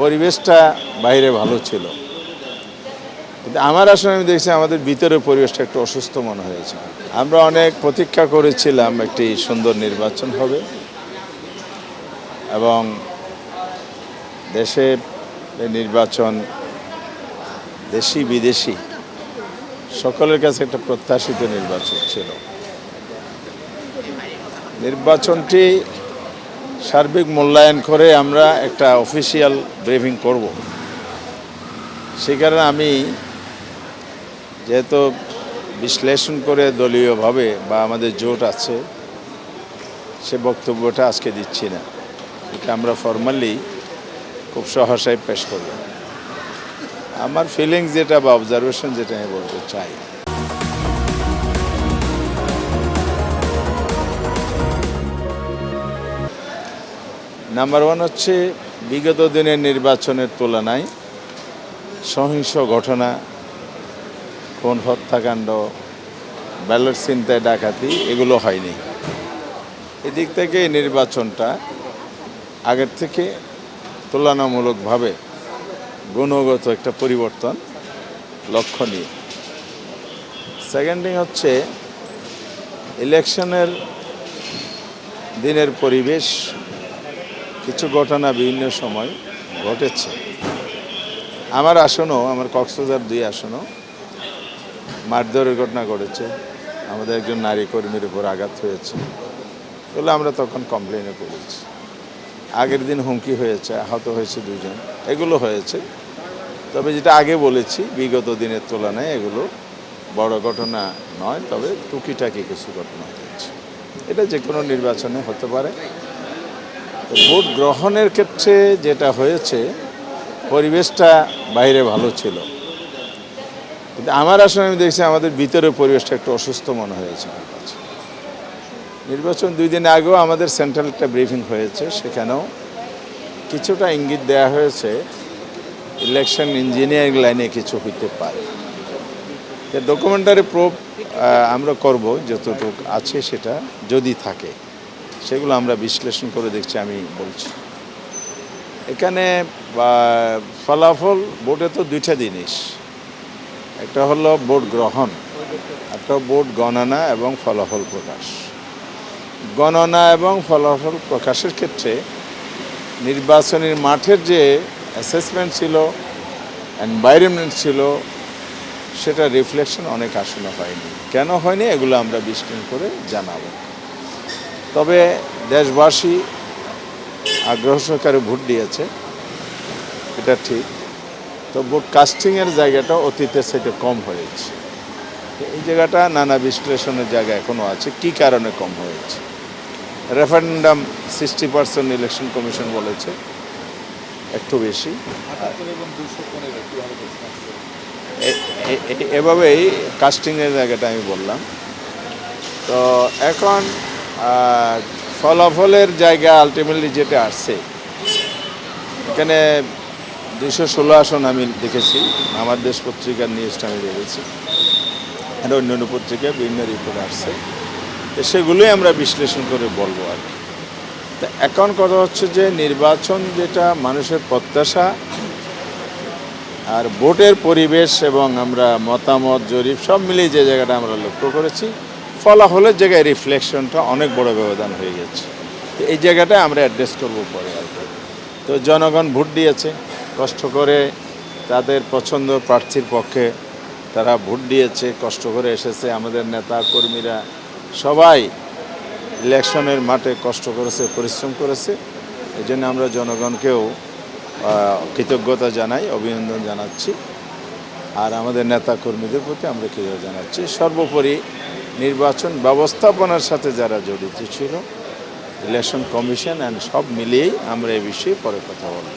পরিবেশটা বাইরে ভালো ছিল। কিন্তু আমার আসলে আমি দেখছি আমাদের ভিতরের পরিবেশটা একটু অসুস্থ মনে হয়েছে। আমরা অনেক প্রতীক্ষা করেছিলাম একটি সুন্দর নির্বাচন হবে। এবং দেশে নির্বাচন দেশি বিদেশি সকলের কাছে একটা প্রত্যাশিত নির্বাচন ছিল। নির্বাচনটি সার্বিক মূল্যায়ন করে আমরা একটা অফিসিয়াল ব্রিফিং করব। সেই কারণে আমি যেহেতু বিশ্লেষণ করে দলীয়ভাবে বা আমাদের জোট আছে, সে বক্তব্যটা আজকে দিচ্ছি না। এটা আমরা ফর্মালি খুব সহসায় পেশ করব। আমার ফিলিংস যেটা বা অবজারভেশন যেটা আমি বলতে চাই নাম্বার ওয়ান হচ্ছে বিগত দিনের নির্বাচনের তুলনায় সহিংস ঘটনা, কোন হত্যাকাণ্ড, ব্যালট চিন্তায় ডাকাতি, এগুলো হয়নি। এদিক থেকে এই নির্বাচনটা আগের থেকে তুলনামূলকভাবে গুণগত একটা পরিবর্তন লক্ষণীয়। সেকেন্ড হচ্ছে ইলেকশনের দিনের পরিবেশ কিছু ঘটনা বিভিন্ন সময় ঘটেছে। আমার আসনও, আমার কক্সবাজার দুই আসনও মারধরের ঘটনা ঘটেছে। আমাদের একজন নারী কর্মীর উপর আঘাত হয়েছে। এগুলো আমরা তখন কমপ্লেনে করেছি আগের দিন হুমকি হয়েছে, আহত হয়েছে দুজন এগুলো হয়েছে। তবে যেটা আগে বলেছি, বিগত দিনের তুলনায় এগুলো বড় ঘটনা নয়, তবে টুকিটাকি কিছু ঘটনা হয়েছে। এটা যে কোনো নির্বাচনে হতে পারে। ভোট গ্রহণের ক্ষেত্রে যেটা হয়েছে, পরিবেশটা বাইরে ভালো ছিল। কিন্তু আমার আসলে আমি দেখছি আমাদের ভিতরের পরিবেশটা একটু অসুস্থ মনে হয়েছে আমার কাছে। নির্বাচন দুই দিন আগেও আমাদের সেন্ট্রাল একটা ব্রিফিং হয়েছে, সেখানেও কিছুটা ইঙ্গিত দেওয়া হয়েছে, ইলেকশন ইঞ্জিনিয়ারিং লাইনে কিছু হইতে পারে। ডকুমেন্টারি প্রুফ আমরা করব, যতটুকু আছে সেটা যদি থাকে। সেগুলো আমরা বিশ্লেষণ করে দেখছি, আমি বলছি। এখানে ফলাফল ভোটে তো দুইটা জিনিস। একটা হলো ভোট গ্রহণ, একটা ভোট গণনা এবং ফলাফল প্রকাশ। গণনা এবং ফলাফল প্রকাশের ক্ষেত্রে নির্বাচনের মাঠের যে অ্যাসেসমেন্ট ছিল এনভায়রনমেন্ট ছিল, সেটা রিফ্লেকশন অনেক আসলে হয়নি। কেন হয়নি, এগুলো আমরা বিশ্লেষণ করে জানাব। তবে দেশবাসী আগ্রহ সহকারে ভোট দিয়েছে। এটা ঠিক। তো ভোট কাস্টিংয়ের জায়গাটা অতীতের সাথে কম হয়েছে। এই জায়গাটা নানা বিশ্লেষণের জায়গা এখনও আছে। কি কারণে কম হয়েছে? Referendum sixty percent election commission বলেছে। একটু বেশি। এভাবেই কাস্টিংয়ের জায়গাটা আমি বললাম। তো এখন ফলাফলের জায়গা আলটিমেটলি যেটা আসছে। এখানে দুশো ষোলো আসন আমি দেখেছি, আমার দেশ পত্রিকার নিউজটা আমি দেখেছি। আর অন্য অন্য পত্রিকায় বিভিন্ন রিপোর্ট আসছে। তো সেগুলোই আমরা বিশ্লেষণ করে বলব আর কি। তা এখন কথা হচ্ছে যে নির্বাচন যেটা, মানুষের প্রত্যাশা আর ভোটের পরিবেশ এবং আমরা মতামত, জরিপ, সব মিলিয়ে যে জায়গাটা আমরা লক্ষ্য করেছি ফলাফলের জায়গায় রিফ্লেকশনটা অনেক বড় ব্যবধান হয়ে গেছে। এই জায়গাটা আমরা অ্যাড্রেস করব পরে আর। তো জনগণ ভোট দিয়েছে, কষ্ট করে তাদের পছন্দ প্রার্থীর পক্ষে তারা ভোট দিয়েছে, কষ্ট করে এসেছে আমাদের নেতা, কর্মীরা। সবাই ইলেকশনের মাঠে কষ্ট করেছে, পরিশ্রম করেছে। এই জন্য আমরা জনগণকেও কৃতজ্ঞতা জানাই, অভিনন্দন জানাচ্ছি। আর আমাদের নেতা কর্মীদের প্রতি আমরা কৃতজ্ঞতা জানাচ্ছি। সর্বোপরি নির্বাচন ব্যবস্থাপনার সাথে যারা জড়িত ছিল ইলেকশন কমিশন অ্যান্ড সব মিলিয়েই আমরা এ বিষয়ে পরে কথা বলব।